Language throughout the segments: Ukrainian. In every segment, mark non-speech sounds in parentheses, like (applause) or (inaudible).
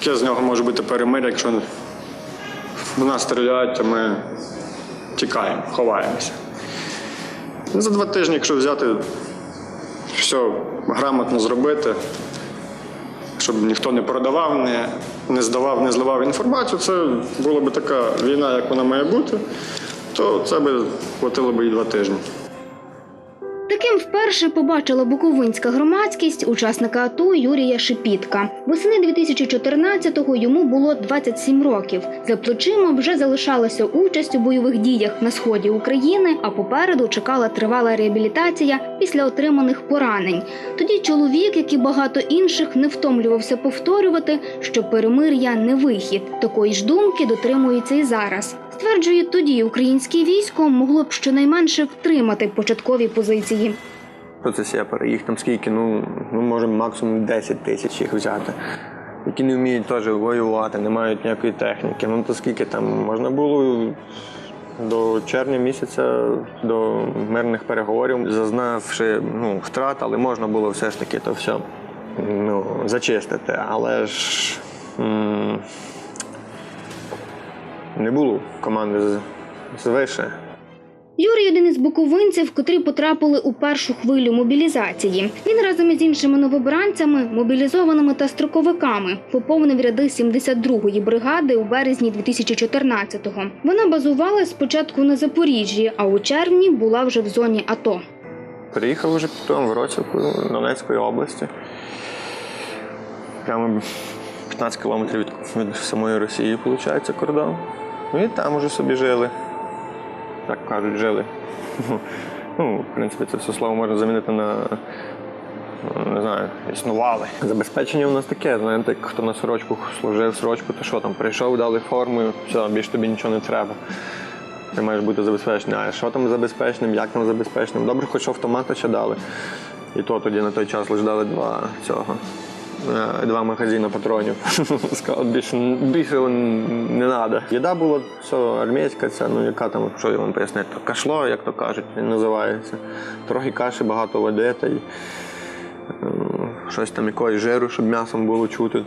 Яке з нього може бути перемир'я, якщо в нас стріляють, а ми тікаємо, ховаємося. Ну, За два тижні, якщо взяти все грамотно зробити, щоб ніхто не продавав, не, не здавав, не зливав інформацію, це була б така війна, як вона має бути, то це би хватило б і два тижні. Таким вперше побачила буковинська громадськість учасника АТО Юрія Шепітка. Восени 2014-го йому було 27 років. За плечима вже залишалася участь у бойових діях на сході України, а попереду чекала тривала реабілітація після отриманих поранень. Тоді чоловік, як і багато інших, не втомлювався повторювати, що перемир'я не вихід. Такої ж думки дотримується і зараз. Стверджує, тоді українське військо могло б щонайменше втримати початкові позиції. Процесі переїх там скільки, ну, ну можемо максимум 10 тисяч їх взяти. Які не вміють теж воювати, не мають ніякої техніки. Ну то скільки там можна було до червня місяця, до мирних переговорів, зазнавши ну, втрат, але можна було все ж таки то все ну, зачистити. Але ж м- не було команди з- звише. Юрій один із буковинців, котрі потрапили у першу хвилю мобілізації. Він разом із іншими новобранцями, мобілізованими та строковиками, поповнив ряди 72-ї бригади у березні 2014-го. Вона базувала спочатку на Запоріжжі, а у червні була вже в зоні АТО. Приїхав вже потім в Роцівку Донецької області. Прямо 15 кілометрів від, від самої Росії, виходить, кордон. Ну і там уже собі жили. Так кажуть, жили. (laughs) Ну, в принципі, це все слово можна замінити на не знаю, існували. Забезпечення у нас таке, знаєте, як хто на сорочку служив сорочку, то що там, прийшов, дали форму, все, більше тобі нічого не треба. Ти маєш бути забезпечений. А що там забезпеченим, як там забезпеченим? Добре, хоч автомата ще дали. І то тоді на той час лише дали два цього. Е, Два магазини патронів. (laughs) Сказав, більше, більше не треба. Їда була все армійська, це ну яка там, що я вам пояснити, то кашло, як то кажуть, він називається. Трохи каші, багато води та й е, щось там якогось жиру, щоб м'ясом було чути.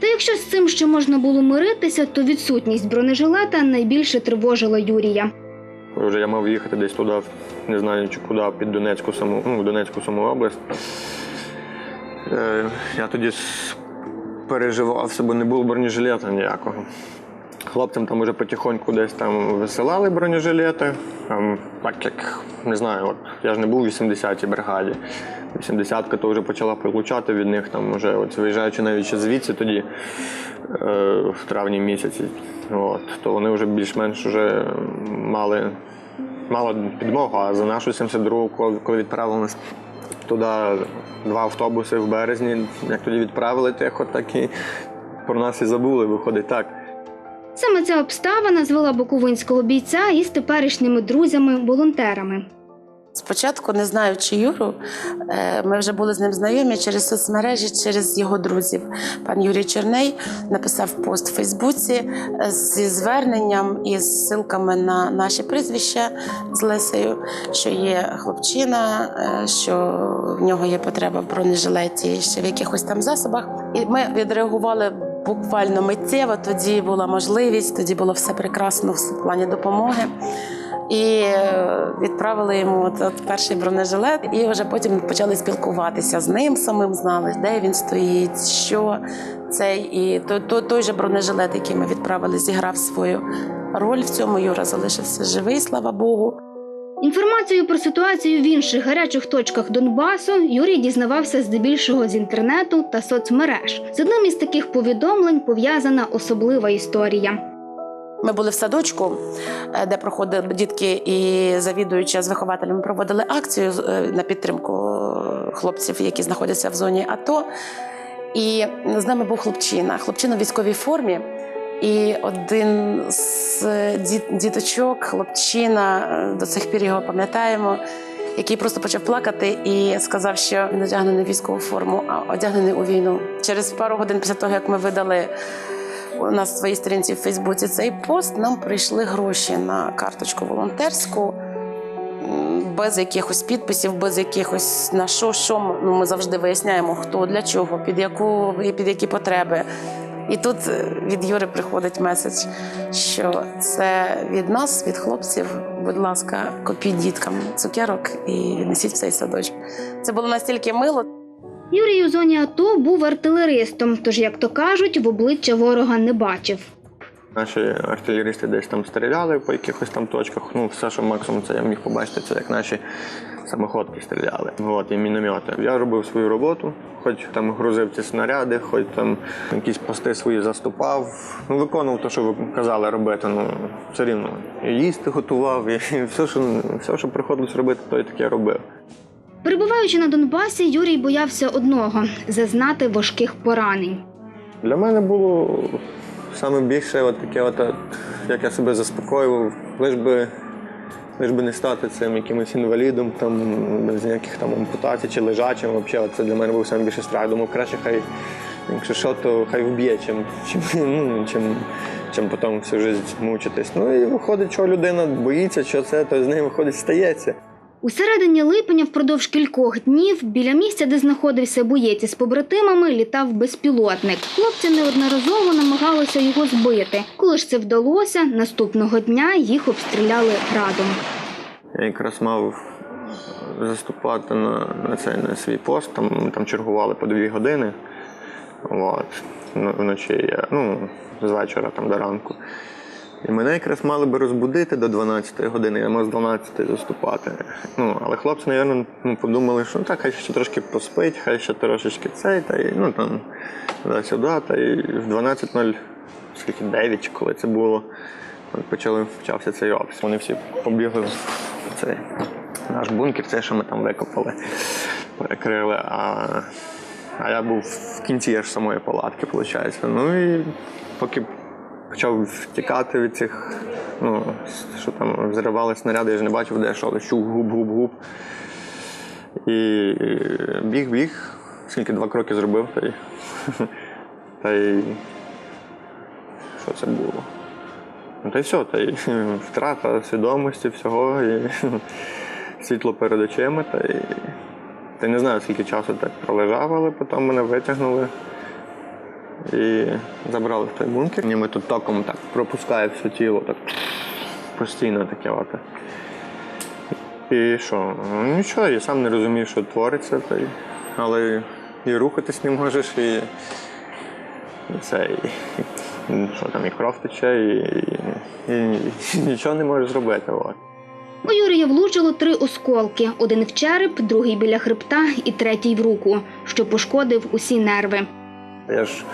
Та якщо з цим ще можна було миритися, то відсутність бронежилета найбільше тривожила Юрія. Вже я мав їхати десь туди, не знаю чи куди, під Донецьку саму, ну, в Донецьку саму область. Е, я тоді с- переживався, бо не було бронежилета ніякого. Хлопцям там уже потихоньку десь там висилали бронежилети. Так як не знаю, от я ж не був у 80-й бригаді. 80-ка то вже почала получати від них, там вже от, виїжджаючи навіть звідси тоді, е, в травні місяці. От, то вони вже більш-менш вже мали, мали підмогу. А за нашу 72-го, коли- коли відправили нас туди два автобуси в березні, як тоді відправили тихо, так і про нас і забули, виходить так. Саме ця обставина звела буковинського бійця із теперішніми друзями-волонтерами. Спочатку, не знаючи Юру, е, ми вже були з ним знайомі через соцмережі, через його друзів. Пан Юрій Черней написав пост в Фейсбуці е, зі зверненням і з ссылками на наші прізвища з Лесею, що є хлопчина, е, що в нього є потреба в бронежилеті, ще в якихось там засобах. І ми відреагували буквально миттєво. Тоді була можливість, тоді було все прекрасно в плані допомоги. І е, відправили йому от, перший бронежилет, і вже потім почали спілкуватися з ним самим, знали, де він стоїть, що це. І той, той, той же бронежилет, який ми відправили, зіграв свою роль в цьому. Юра залишився живий, слава Богу. Інформацію про ситуацію в інших гарячих точках Донбасу Юрій дізнавався здебільшого з інтернету та соцмереж. З одним із таких повідомлень пов'язана особлива історія. Ми були в садочку, е, де проходили дітки і завідуюча з вихователями проводили акцію е, на підтримку е, хлопців, які знаходяться в зоні АТО. І з нами був хлопчина, хлопчина в військовій формі. І один з діточок, хлопчина, до цих пір його пам'ятаємо, який просто почав плакати і сказав, що він одягнений в військову форму, а одягнений у війну. Через пару годин після того, як ми видали в своїй сторінці в Фейсбуці цей пост, нам прийшли гроші на карточку волонтерську. Без якихось підписів, без якихось на що, що ми- ну, завжди виясняємо, хто для чого, під яку і під які потреби. І тут е, від Юри приходить меседж, що це від нас, від хлопців. Будь ласка, купіть діткам цукерок і несіть в цей садочок. Це було настільки мило. Юрій у зоні АТО був артилеристом, тож, як то кажуть, в обличчя ворога не бачив. Наші артилерісти десь там стріляли по якихось там точках. Ну, все, що максимум це я міг побачити, це як наші самоходки стріляли. От, і міномети. Я робив свою роботу, хоч там грузив ці снаряди, хоч там якісь пости свої заступав. Ну, виконував те, що ви казали робити. Ну, все рівно. І їсти готував, і (laughs) все, що, все, що приходилось робити, то і таке робив. Перебуваючи на Донбасі, Юрій боявся одного зазнати важких поранень. Для мене було саме більше от таке, от, як я себе заспокоював, лиш би, лиш би не стати цим якимось інвалідом, там, без ніяких там ампутацій чи лежачим. Взагалі, це для мене був саме більше страх. Думав, краще хай, якщо що, то хай вб'є, чим, чим, (laughs) ну, чим, чим потім всю життя мучитись. Ну і виходить, що людина боїться, що це, то з ним виходить стається. У середині липня впродовж кількох днів біля місця, де знаходився боєць із побратимами, літав безпілотник. Хлопці неодноразово намагалися його збити. Коли ж це вдалося, наступного дня їх обстріляли градом. Я якраз мав заступати на, на цей на свій пост. Там, там чергували по дві години. От. Ну, Вночі я, ну, з вечора там до ранку. І мене якраз мали би розбудити до 12-ї години, я мав з 12-ї заступати. Ну, але хлопці, мабуть, ну, подумали, що ну, так, хай ще трошки поспить, хай ще трошечки цей, та й ну там сюди, та й в 12.0, скільки 9, чи коли це було. Почали почався цей обстріл. Вони всі побігли в цей наш бункер, це що ми там викопали, перекрили. А, а я був в кінці аж самої палатки, виходить. Ну і поки почав втікати від цих, ну, що там взривали снаряди, я ж не бачив, де що, але щух, губ, губ, губ. І біг, біг, скільки два кроки зробив, та й, (laughs) та й що це було? Ну, та й все, та й (laughs) втрата свідомості всього, і (laughs) світло перед очима, та й, та й не знаю, скільки часу так пролежав, але потім мене витягнули і забрали в той бункер. І ми тут током так пропускає все тіло, так постійно таке от. І що? Ну нічого, я сам не розумів, що твориться, та й, але і рухатись не можеш, і, і це, і, і що там, і кров тече, і, і, і, і (laughs) нічого не можеш зробити. От. У Юрія влучило три осколки: один в череп, другий біля хребта і третій в руку, що пошкодив усі нерви. Я ж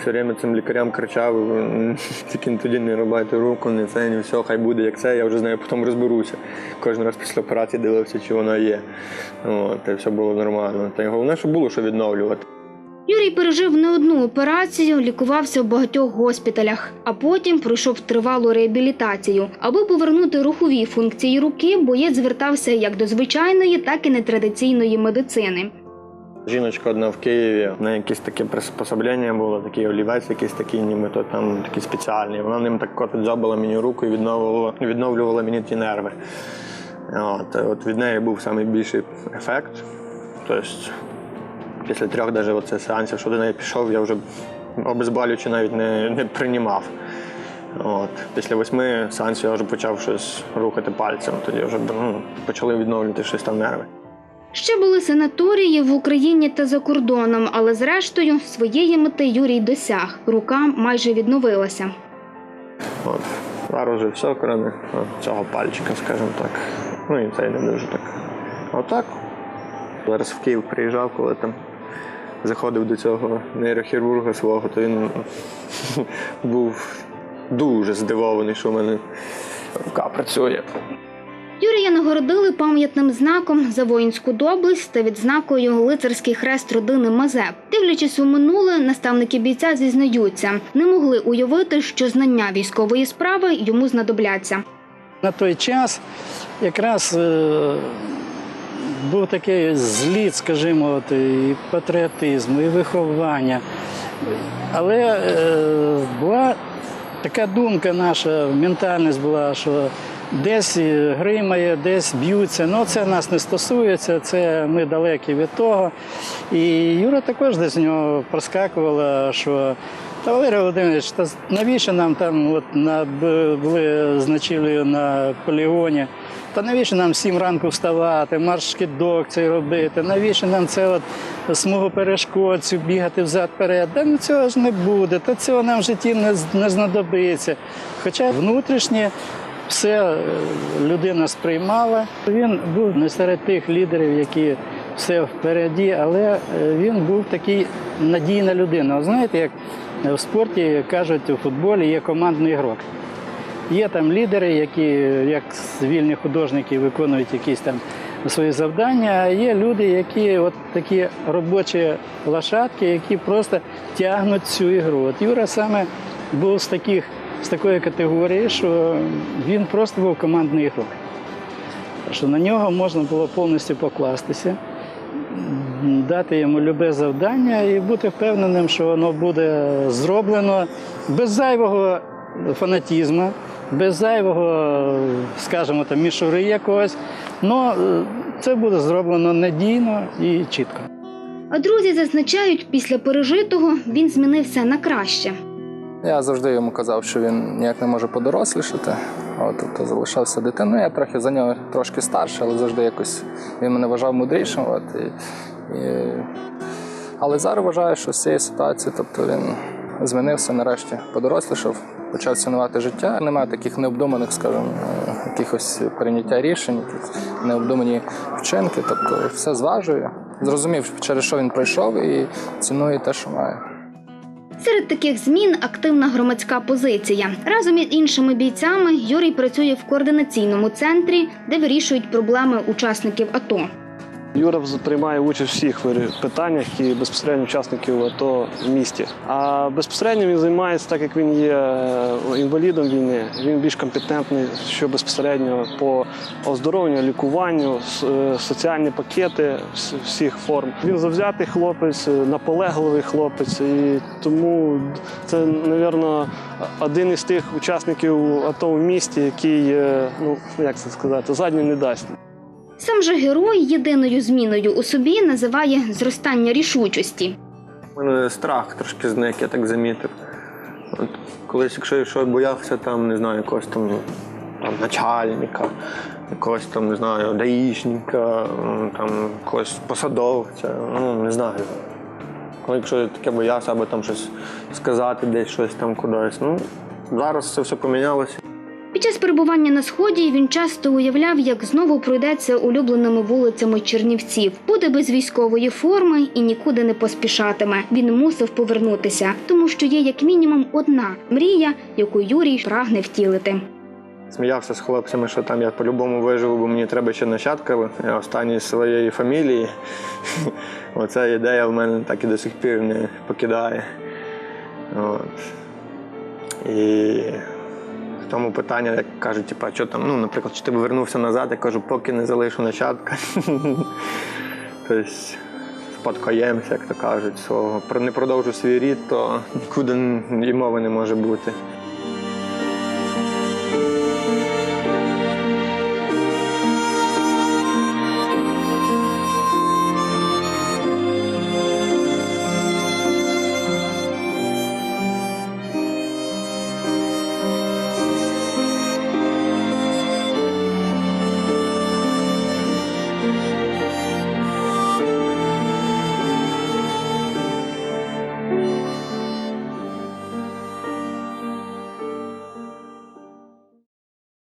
все время цим лікарям кричав, «М, (laughs) тільки тоді не рубайте руку, не це, не все, хай буде як це, я вже з нею потім розберуся. Кожен раз після операції дивився, чи вона є. От, і все було нормально. Та й головне, що було що відновлювати. Юрій пережив не одну операцію, лікувався в багатьох госпіталях, а потім пройшов тривалу реабілітацію. Аби повернути рухові функції руки, боєць звертався як до звичайної, так і нетрадиційної медицини. Жіночка одна в Києві, неї якесь таке приспособлення було, такий олівець, якийсь такий, ніби то там такий спеціальний. Вона ним так от мені руку і відновлювала, відновлювала мені ті нерви. От, от від неї був найбільший ефект. Тобто, після трьох оце сеансів, що до неї пішов, я вже обезболюючи навіть не, не приймав. От. Після восьми сеансів я вже почав щось рухати пальцем. Тоді вже ну, почали відновлювати щось там нерви. Ще були санаторії в Україні та за кордоном, але зрештою своєї мети Юрій досяг. Рука майже відновилася. От. Зараз вже все, крім цього пальчика, скажімо так. Ну і це не дуже так. Отак. Зараз в Київ приїжджав, коли там заходив до цього нейрохірурга свого, то він (laughs) був дуже здивований, що в мене рука працює. Нагородили пам'ятним знаком за воїнську доблесть та відзнакою лицарський хрест родини Мазеп. Дивлячись у минуле, наставники бійця зізнаються, не могли уявити, що знання військової справи йому знадобляться. На той час якраз е, був такий зліт, скажімо, і патріотизму, і виховання. Але е, була така думка наша, ментальність була, що десь гримає, десь б'ються. Ну, це нас не стосується, це ми далекі від того. І Юра також десь в нього проскакувала, що Та Валерій Володимирович, та навіщо нам там от на були з ночівлею на полігоні? Та навіщо нам сім ранку вставати, марш кидок цей робити? Навіщо нам це от смугу перешкод, цю бігати взад-перед? Та ну цього ж не буде, та цього нам в житті не, не знадобиться. Хоча внутрішнє все е, людина сприймала. Він був не серед тих лідерів, які все впереді, але е, він був такий надійна людина. Знаєте, як в спорті кажуть, у футболі є командний ігрок. Є там лідери, які як вільні художники виконують якісь там свої завдання, а є люди, які от такі робочі лошадки, які просто тягнуть цю ігру. От Юра саме був з таких з такої категорії, що він просто був командний ігрок. Що на нього можна було повністю покластися, дати йому любе завдання і бути впевненим, що воно буде зроблено без зайвого фанатізму, без зайвого, скажімо, там, мішури якогось. Ну, це буде зроблено надійно і чітко. А друзі зазначають, після пережитого він змінився на краще. Я завжди йому казав, що він ніяк не може подорослішати. От, тобто залишався дитиною. Я трохи за нього трошки старший, але завжди якось він мене вважав мудрішим. От, і, і... Але зараз вважаю, що з цієї ситуації тобто він змінився, нарешті подорослішав, почав цінувати життя. Немає таких необдуманих, скажімо, якихось прийняття рішень, необдумані вчинки. Тобто все зважує. Зрозумів, через що він пройшов, і цінує те, що має. Серед таких змін активна громадська позиція. Разом із іншими бійцями Юрій працює в координаційному центрі, де вирішують проблеми учасників АТО. Юра приймає участь у всіх питаннях і безпосередньо учасників АТО в місті. А безпосередньо він займається, так як він є е, інвалідом війни. Він більш компетентний, що безпосередньо по оздоровленню, лікуванню, е, соціальні пакети вс- всіх форм. Він завзятий хлопець, е, наполегливий хлопець, і тому це, мабуть, один із тих учасників АТО в місті, який, ну як це сказати, задню не дасть. Сам же герой єдиною зміною у собі називає зростання рішучості. У мене страх трошки зник, я так замітив. От, колись, якщо я боявся, там, не знаю, якогось там, там начальника, якогось там, не знаю, даїшника, там, якогось посадовця, ну, не знаю. Коли якщо я таке боявся, або там щось сказати, десь щось там кудись. Ну, зараз це все помінялося. Перебування на сході він часто уявляв, як знову пройдеться улюбленими вулицями Чернівців, буде без військової форми і нікуди не поспішатиме. Він мусив повернутися, тому що є як мінімум одна мрія, яку Юрій прагне втілити. Сміявся з хлопцями, що там я по-любому виживу, бо мені треба ще нащадка останньої своєї фамілії. (laughs) Оця ідея в мене так і до сих пір не покидає. От. І тому питання, як кажуть, типа, що там, ну, наприклад, чи ти повернувся назад, я кажу, поки не залишу нащадка. (laughs) Тобто спадкоємся, як то кажуть, свого. Не продовжу свій рід, то нікуди і мови не може бути.